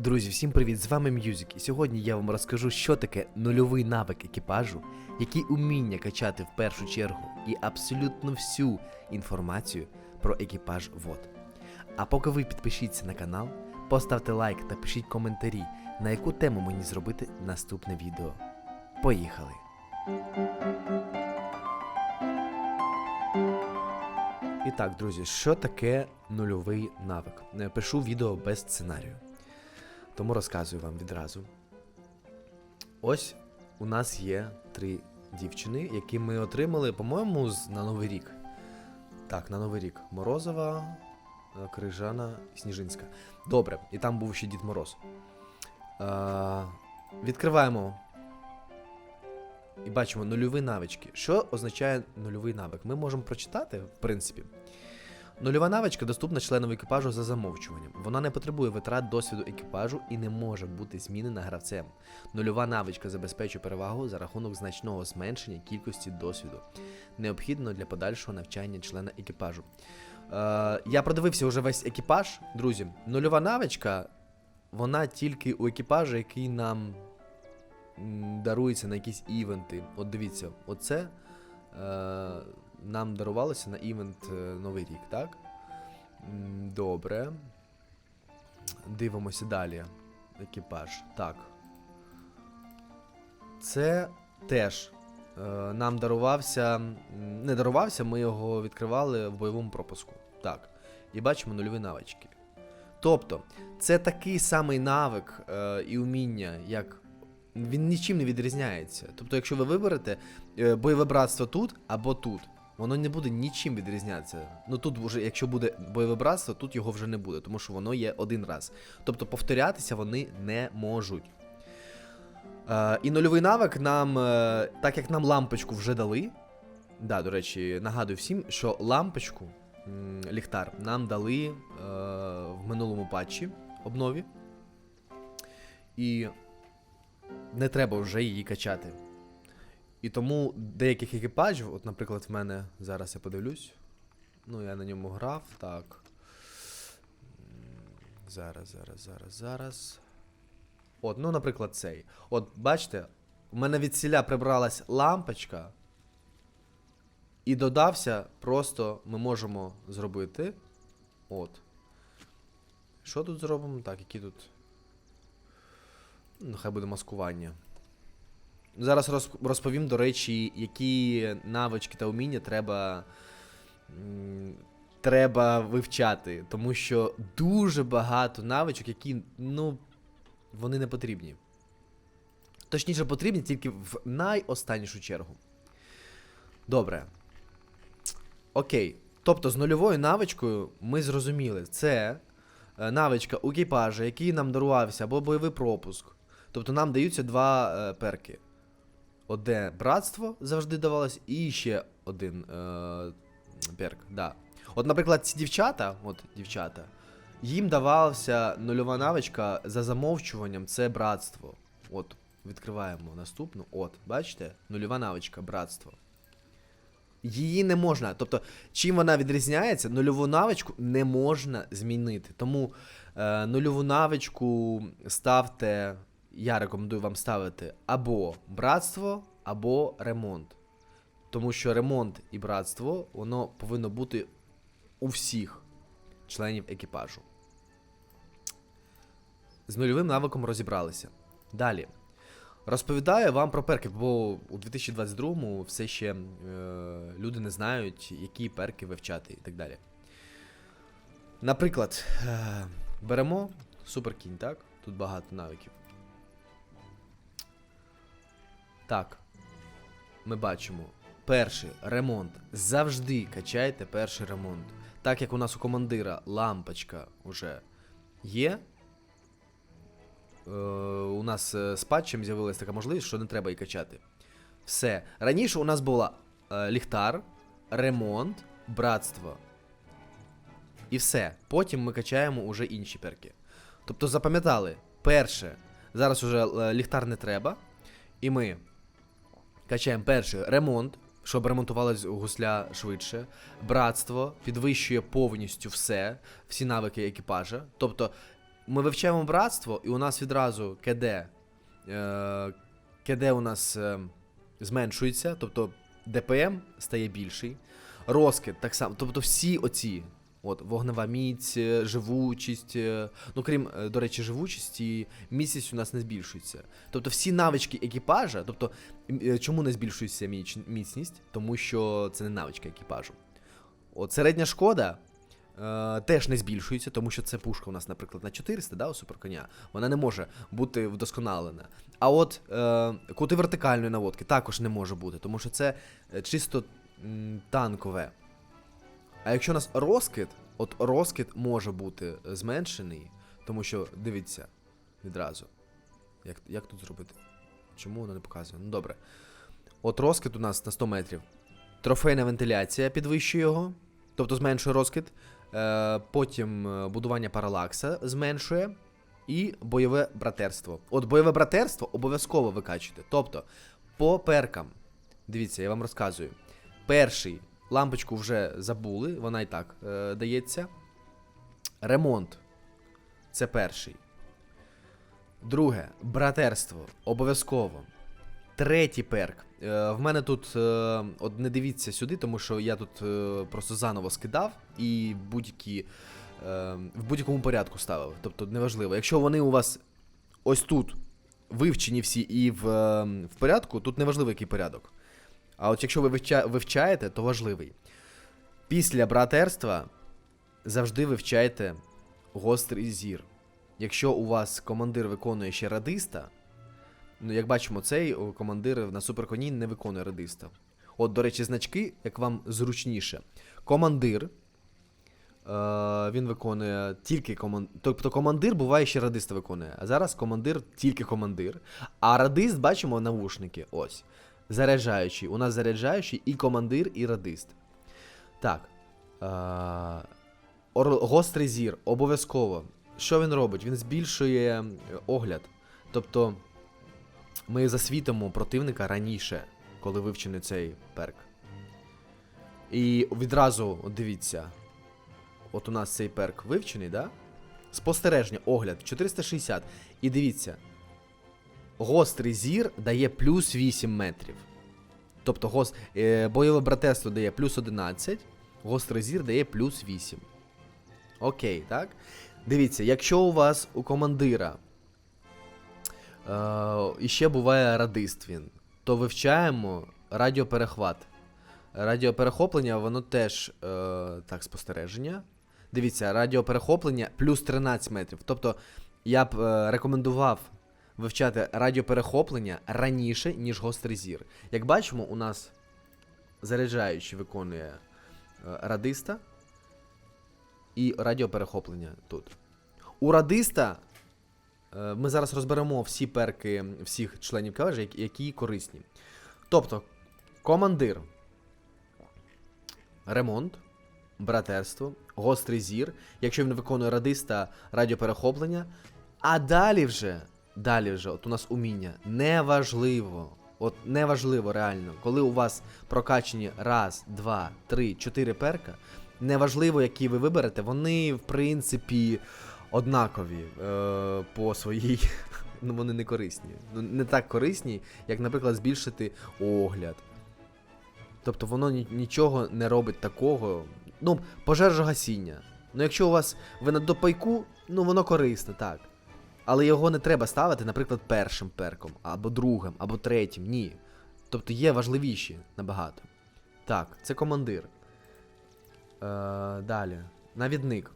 Друзі, всім привіт! З вами М'юзік, і сьогодні я вам розкажу, що таке нульовий навик екіпажу, які уміння качати в першу чергу і абсолютно всю інформацію про екіпаж ВОД. А поки ви підпишіться на канал, поставте лайк та пишіть коментарі, на яку тему мені зробити наступне відео. Поїхали! І так, друзі, що таке нульовий навик? Е, Пишу відео без сценарію. Тому розказую вам відразу. Ось у нас є три дівчини, які ми отримали, по-моєму, на Новий рік. Так, на Новий рік. Морозова, е, Крижана, Сніжинська. Добре, і там був ще Дід Мороз. Е, відкриваємо. І бачимо нульові навички. Що означає нульовий навик? Ми можемо прочитати, в принципі. Нульова навичка доступна членам екіпажу за замовчуванням. Вона не потребує витрат досвіду екіпажу і не може бути змінена гравцем. Нульова навичка забезпечує перевагу за рахунок значного зменшення кількості досвіду, необхідного для подальшого навчання члена екіпажу. Е, я продивився вже весь екіпаж, друзі. Нульова навичка, вона тільки у екіпажу, який нам дарується на якісь івенти. От дивіться, оце. Е, нам дарувалося на івент е, Новий рік, так? Добре. Дивимося далі. Екіпаж. Так. Це теж е, нам дарувався. Не дарувався, ми його відкривали в бойовому пропуску. Так. І бачимо нульові навички. Тобто, це такий самий навик е, і уміння, як. Він нічим не відрізняється. Тобто, якщо ви виберете е, бойове братство тут або тут, воно не буде нічим відрізнятися. Ну тут вже, якщо буде бойове братство, тут його вже не буде, тому що воно є один раз. Тобто повторятися вони не можуть. Е, і нульовий навик нам, е, так як нам лампочку вже дали. Да, до речі, нагадую всім, що лампочку, ліхтар, нам дали е, в минулому патчі обнові. І не треба вже її качати. І тому деяких екіпажів, от, наприклад, в мене зараз я подивлюсь. Ну, я на ньому грав, так. Зараз, зараз, зараз, зараз. От, ну, наприклад, цей. От, бачите, у мене від сіля прибралась лампочка. І додався, просто ми можемо зробити. От. Що тут зробимо? Так, які тут. Ну, хай буде маскування. Зараз розповім, до речі, які навички та уміння треба. Треба вивчати, тому що дуже багато навичок, які, ну, вони не потрібні. Точніше, потрібні тільки в найостаннішу чергу. Добре. Окей. Тобто з нульовою навичкою ми зрозуміли, це е, навичка у екіпажа, який нам дарувався, або бойовий пропуск. Тобто нам даються два е, перки. Одне братство завжди давалось, і ще один е, перк. Да. От, наприклад, ці дівчата, от дівчата, їм давалася нульова навичка за замовчуванням це братство. От, відкриваємо наступну. От, бачите? Нульова навичка, братство. Її не можна. Тобто, чим вона відрізняється, нульову навичку не можна змінити. Тому е, нульову навичку ставте. Я рекомендую вам ставити або братство, або ремонт. Тому що ремонт і братство, воно повинно бути у всіх членів екіпажу. З нульовим навиком розібралися. Далі. Розповідаю вам про перки, бо у 2022-му все ще е, люди не знають, які перки вивчати і так далі. Наприклад, е, беремо суперкінь, так? Тут багато навиків. Так. Ми бачимо. Перший ремонт. Завжди качайте перший ремонт. Так як у нас у командира лампочка вже є. Е, у нас е, з патчем з'явилася така можливість, що не треба її качати. Все. Раніше у нас була е, ліхтар, ремонт, братство. І все. Потім ми качаємо уже інші перки. Тобто запам'ятали, перше, зараз уже е, ліхтар не треба. І ми качаємо перше ремонт, щоб ремонтувалась гусля швидше. Братство підвищує повністю все, всі навики екіпажа. Тобто ми вивчаємо братство, і у нас відразу КД. Е, КД у нас е, зменшується, тобто ДПМ стає більший. Розкид так само. Тобто всі оці. От, вогнева міць, е, живучість. е, Ну, крім, е, до речі, живучості, міцність у нас не збільшується. Тобто всі навички екіпажа, тобто, чому не збільшується міцність? Тому що це не навичка екіпажу. От середня шкода е, теж не збільшується, тому що це пушка у нас, наприклад, на 400, да, у суперконя. Вона не може бути вдосконалена. А от е, кути вертикальної наводки також не може бути, тому що це чисто м, танкове. А якщо у нас розкид, от розкид може бути зменшений, тому що дивіться відразу. Як, як тут зробити? Чому воно не показує? Ну добре. От розкид у нас на 100 метрів. Трофейна вентиляція підвищує його, тобто зменшує розкид. Е, потім е, будування паралакса зменшує. І бойове братерство. От бойове братерство обов'язково викачуйте. Тобто, по перкам. Дивіться, я вам розказую. Перший лампочку вже забули, вона і так е, дається. Ремонт. Це перший. Друге, братерство. Обов'язково. Третій перк. Е, в мене тут. Е, от не дивіться сюди, тому що я тут е, просто заново скидав і будь-які. Е, в будь-якому порядку ставив. Тобто неважливо. Якщо вони у вас ось тут вивчені всі і в, е, в порядку, тут неважливо, який порядок. А от якщо ви вивча, вивчаєте, то важливий. Після братерства завжди вивчайте гострий зір. Якщо у вас командир виконує ще радиста, ну як бачимо, цей командир на суперконі не виконує радиста. От, до речі, значки, як вам зручніше. Командир. Е, він виконує тільки командир. Тобто командир буває ще радиста виконує. А зараз командир тільки командир. А радист бачимо навушники. Ось. Заряджаючий. У нас заряджаючий і командир, і радист. Так. Е, гострий зір, обов'язково. Що він робить? Він збільшує огляд. Тобто ми засвітимо противника раніше, коли вивчений цей перк. І відразу, дивіться, от у нас цей перк вивчений, да? Спостереження, огляд 460. І дивіться, гострий зір дає плюс 8 метрів. Тобто гос... е, бойове братерство дає плюс 11, гострий зір дає плюс 8. Окей, так? Дивіться, якщо у вас у командира е, ще буває радист він, то вивчаємо радіоперехват. Радіоперехоплення, воно теж е, так, спостереження. Дивіться, радіоперехоплення плюс 13 метрів. Тобто я б е, рекомендував вивчати радіоперехоплення раніше, ніж гострий зір. Як бачимо, у нас заряджаючий виконує е, радиста і радіоперехоплення тут. У радиста е, ми зараз розберемо всі перки всіх членів які, які корисні. Тобто, командир, ремонт, братерство, гострий зір, якщо він виконує радиста, радіоперехоплення. А далі вже, далі вже, от у нас уміння, неважливо. От неважливо реально, коли у вас прокачені раз, два, три, чотири перка, неважливо, які ви виберете, вони, в принципі, однакові е, по своїй. Ну, вони не корисні. Ну, не так корисні, як, наприклад, збільшити огляд. Тобто воно ні- нічого не робить такого. Ну, пожежогасіння. Ну, якщо у вас ви на допайку, ну воно корисне, так. Але його не треба ставити, наприклад, першим перком, або другим, або третім. Ні. Тобто є важливіші набагато. Так, це командир. Е, далі. Навідник.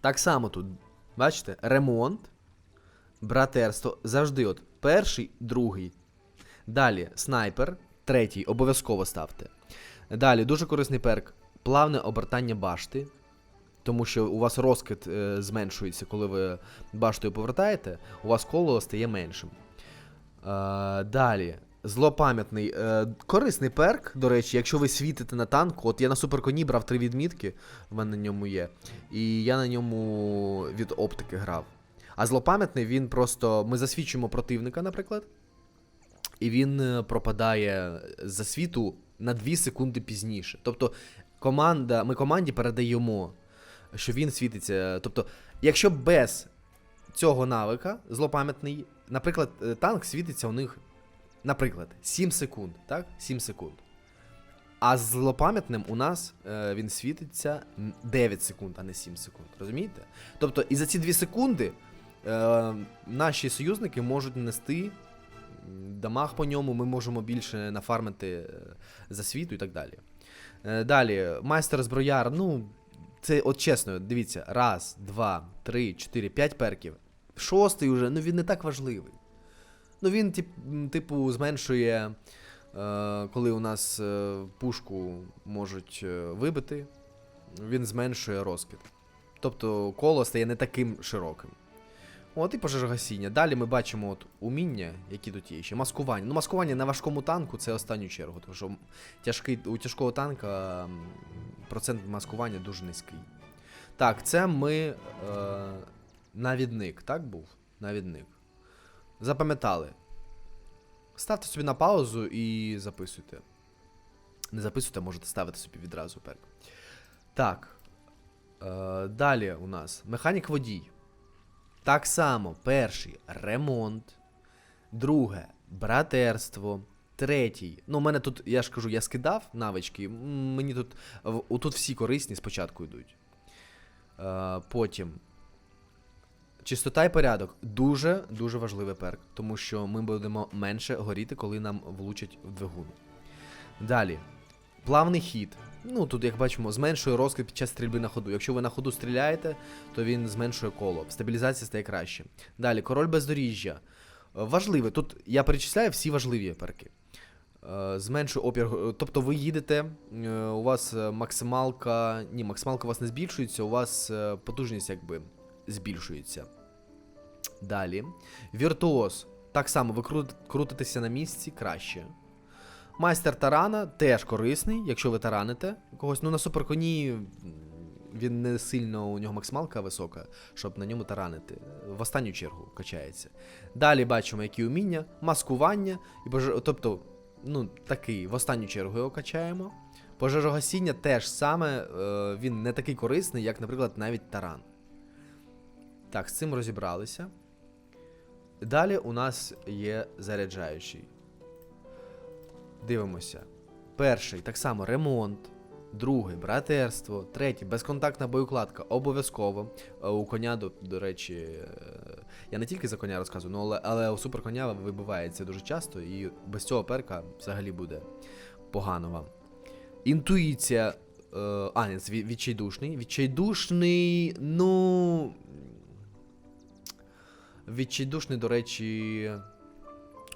Так само тут. Бачите, ремонт, братерство. Завжди от перший, другий. Далі снайпер, третій, обов'язково ставте. Далі, дуже корисний перк. Плавне обертання башти. Тому що у вас розкид е, зменшується, коли ви баштою повертаєте, у вас коло стає меншим. Е, далі. Злопам'ятний. Е, корисний перк, до речі, якщо ви світите на танку. От я на суперконі брав три відмітки, в мене на ньому є. І я на ньому від оптики грав. А злопам'ятний він просто. Ми засвічуємо противника, наприклад. І він пропадає з засвіту на 2 секунди пізніше. Тобто, команда, ми команді передаємо, що він світиться. Тобто, якщо без цього навика, злопам'ятний, наприклад, е, танк світиться у них, наприклад, 7 секунд, так? 7 секунд. А з злопам'ятним у нас е, він світиться 9 секунд, а не 7 секунд. Розумієте? Тобто, і за ці 2 секунди е, наші союзники можуть нести дамаг по ньому, ми можемо більше нафармити е, за світу і так далі. Е, далі, майстер зброяр, ну, це от чесно, дивіться, раз, два, три, чотири, п'ять перків. Шостий уже, ну він не так важливий. Ну він, тип, типу, зменшує, е, коли у нас е, пушку можуть е, вибити, він зменшує розкид. Тобто коло стає не таким широким. От і пожежогасіння. Далі ми бачимо от уміння, які тут є ще. Маскування. Ну, маскування на важкому танку це останню чергу, тому що тяжкий, у тяжкого танка процент маскування дуже низький. Так, це ми. Е, навідник, так був? Навідник. Запам'ятали. Ставте собі на паузу і записуйте. Не записуйте, можете ставити собі відразу перк. Так. Е, далі у нас механік водій. Так само, перший ремонт. Друге братерство. Третій. Ну, у мене тут, я ж кажу, я скидав навички. Мені тут. Тут всі корисні спочатку йдуть. Е, потім. Чистота і порядок дуже дуже важливий перк, тому що ми будемо менше горіти, коли нам влучать в двигун. Далі. Плавний хід. Ну, тут, як бачимо, зменшує розкид під час стрільби на ходу. Якщо ви на ходу стріляєте, то він зменшує коло. Стабілізація стає краще. Далі, король бездоріжжя. Е, Важливе. Тут я перечисляю всі важливі перки. Е, Зменшує опір. е, Тобто ви їдете, у вас максималка. Ні, максималка у вас не збільшується, у вас потужність якби збільшується. Далі. Віртуоз. Так само, ви крутитеся на місці краще. Майстер тарана теж корисний, якщо ви тараните когось. Ну, на суперконі він не сильно у нього максималка висока, щоб на ньому таранити. В останню чергу качається. Далі бачимо, які уміння, маскування, і поже... тобто, ну, такий, в останню чергу його качаємо. Пожежогасіння теж саме, е, він не такий корисний, як, наприклад, навіть таран. Так, з цим розібралися. Далі у нас є заряджаючий. Дивимося. Перший так само ремонт. Другий братерство. Третій безконтактна боєукладка. Обов'язково. Е, У коня, до, до речі, е, я не тільки за коня розказую, ну, але, але у суперконя вибивається дуже часто, і без цього перка взагалі буде погано вам. Інтуїція. Е, а, ні, відчайдушний. Відчайдушний, ну. Відчайдушний, до речі.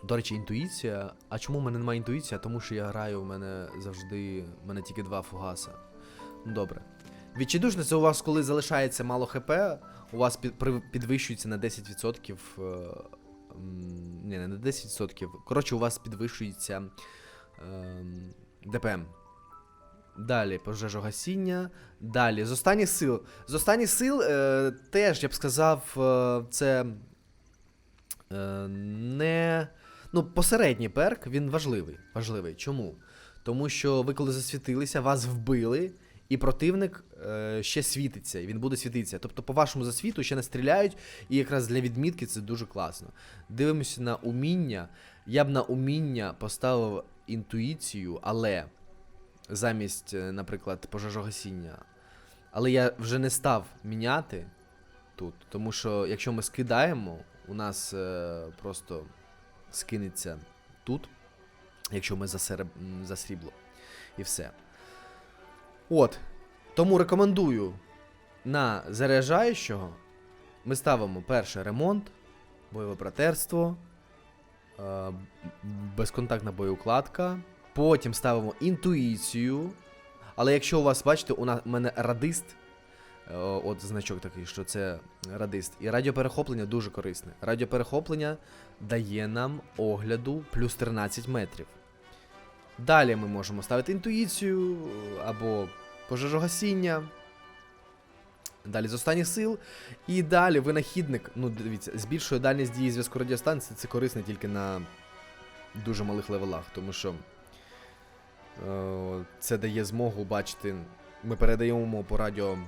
До речі, інтуїція. А чому в мене немає інтуїції? Тому що я граю, в мене завжди. в мене тільки два фугаса. Ну, Добре. Відчайдушне це у вас, коли залишається мало ХП, у вас підвищується на 10%. Е, ні, не на 10%. Коротше, у вас підвищується е, ДПМ. Далі пожежогасіння. Далі з останніх сил. З останніх сил е, теж, я б сказав, е, це е, не. Ну, посередній перк, він важливий. Важливий. Чому? Тому що ви коли засвітилися, вас вбили, і противник е, ще світиться, і він буде світитися. Тобто, по вашому засвіту ще не стріляють, і якраз для відмітки це дуже класно. Дивимося на уміння. Я б на уміння поставив інтуїцію, але замість, е, наприклад, пожежогасіння. Але я вже не став міняти тут, тому що якщо ми скидаємо, у нас е, просто скинеться тут, якщо ми за, сереб... за срібло. І все. От. Тому рекомендую на заряджаючого ми ставимо перше ремонт, бойове братерство, е, безконтактна боєукладка. Потім ставимо інтуїцію. Але якщо у вас, бачите, у нас- у мене радист, от значок такий, що це радист. І радіоперехоплення дуже корисне. Радіоперехоплення дає нам огляду плюс 13 метрів. Далі ми можемо ставити інтуїцію або пожежогасіння. Далі з останніх сил. І далі винахідник, ну дивіться, збільшує дальність дії зв'язку радіостанції. Це корисно тільки на дуже малих левелах, тому що е, це дає змогу бачити. Ми передаємо по радіо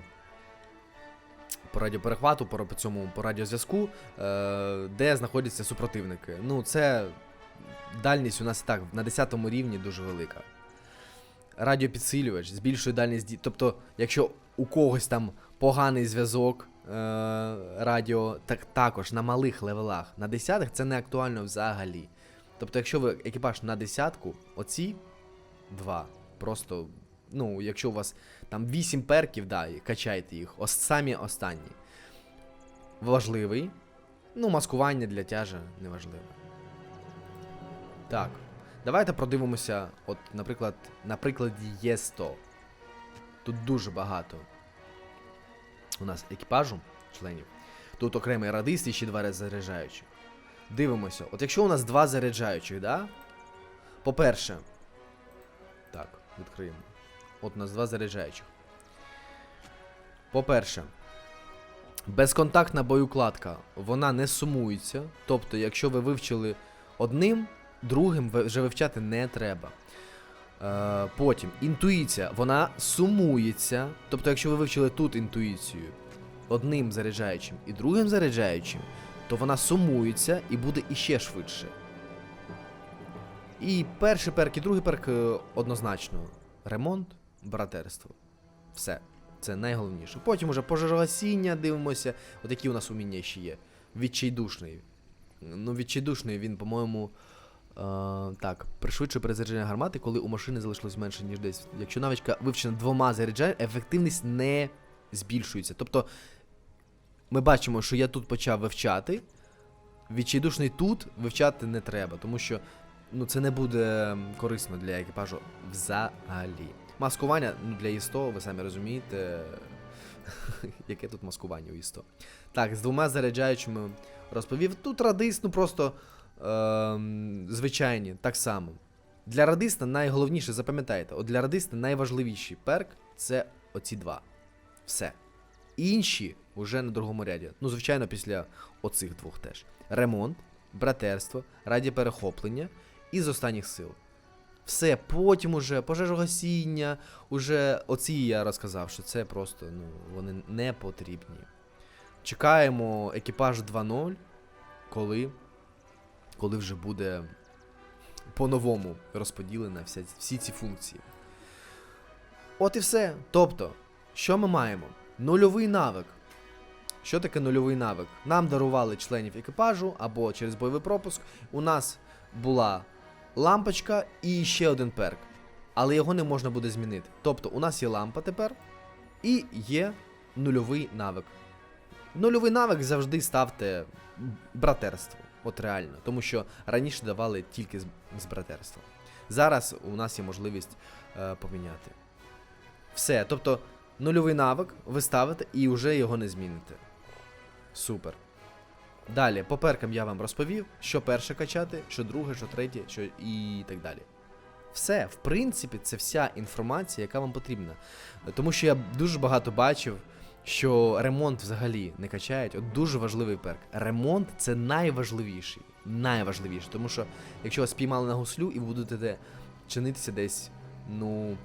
по радіоперехвату, по, по цьому по радіозв'язку, е, де знаходяться супротивники. Ну, це дальність у нас так на 10 рівні дуже велика. Радіопідсилювач збільшує дальність. Тобто, якщо у когось там поганий зв'язок е, радіо, так також на малих левелах, на десятих це не актуально взагалі. Тобто, якщо ви екіпаж на десятку, оці два. Просто, ну, якщо у вас там 8 перків, да, качайте їх. Ос, самі останні. Важливий. Ну, маскування для тяжа неважливе. Так. Давайте продивимося, от, наприклад, на прикладі Є100. Тут дуже багато у нас екіпажу членів. Тут окремий радист і ще два заряджаючих. Дивимося. От якщо у нас два заряджаючих, да? По-перше, так, відкриємо. От у два заряджаючих. По-перше, безконтактна боюкладка, вона не сумується. Тобто, якщо ви вивчили одним, другим вже вивчати не треба. Е, потім інтуїція, вона сумується. Тобто, якщо ви вивчили тут інтуїцію одним заряджаючим і другим заряджаючим, то вона сумується і буде іще швидше. І перший перк, і другий перк е, однозначно. Ремонт, братерство. Все. Це найголовніше. Потім уже пожежогасіння дивимося. От які у нас уміння ще є. Відчайдушний. Ну, відчайдушний він, по-моєму. Е, так, пришвидшує перезарядження гармати, коли у машини залишилось менше, ніж десь. Якщо навичка вивчена двома заряджаннями, ефективність не збільшується. Тобто, ми бачимо, що я тут почав вивчати. Відчайдушний тут вивчати не треба, тому що ну, це не буде корисно для екіпажу взагалі. Маскування ну, для ІСТО, ви самі розумієте. Яке тут маскування у ІСТО. Так, з двома заряджаючими розповів. Тут радист, ну просто ем, звичайні, так само. Для радиста найголовніше, запам'ятайте, от для радиста найважливіший перк це оці два. Все. Інші вже на другому ряді. Ну, звичайно, після оцих двох теж. Ремонт, братерство, радіоперехоплення і з останніх сил. Все, потім уже пожежогасіння, уже оці я розказав, що це просто ну, вони не потрібні. Чекаємо екіпаж 2.0, коли, коли вже буде по-новому розподілена вся, всі ці функції. От і все. Тобто, що ми маємо? Нульовий навик. Що таке нульовий навик? Нам дарували членів екіпажу або через бойовий пропуск. У нас була лампочка і ще один перк. Але його не можна буде змінити. Тобто, у нас є лампа тепер і є нульовий навик. Нульовий навик завжди ставте братерство. От реально. Тому що раніше давали тільки з, братерства. Зараз у нас є можливість е, поміняти. Все. Тобто, нульовий навик ви ставите і вже його не зміните. Супер. Далі, по перкам я вам розповів, що перше качати, що друге, що третє, що і так далі. Все, в принципі, це вся інформація, яка вам потрібна. Тому що я дуже багато бачив, що ремонт взагалі не качають. От дуже важливий перк. Ремонт це найважливіший. Найважливіший. Тому що якщо вас спіймали на гуслю і будете де чинитися десь, ну,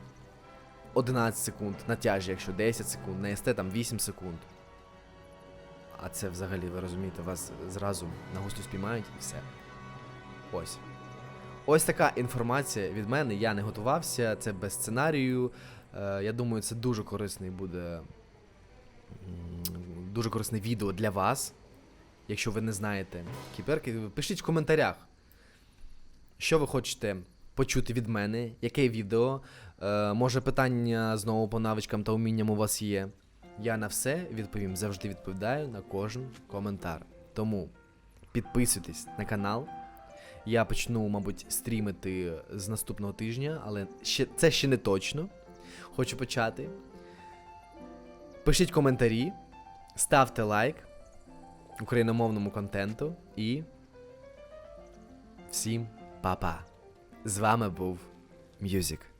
11 секунд на тяжі, якщо 10 секунд, на СТ там 8 секунд. А це взагалі, ви розумієте, вас зразу на гуслю спіймають і все. Ось. Ось така інформація від мене. Я не готувався, це без сценарію. Е, я думаю, це дуже корисний буде. Дуже корисне відео для вас. Якщо ви не знаєте кіперки, пишіть в коментарях, що ви хочете почути від мене, яке відео. Е, може, питання знову по навичкам та умінням у вас є. Я на все відповім, завжди відповідаю на кожен коментар. Тому підписуйтесь на канал. Я почну, мабуть, стрімити з наступного тижня, але ще, це ще не точно. Хочу почати. Пишіть коментарі, ставте лайк україномовному контенту і всім па-па. З вами був М'юзік.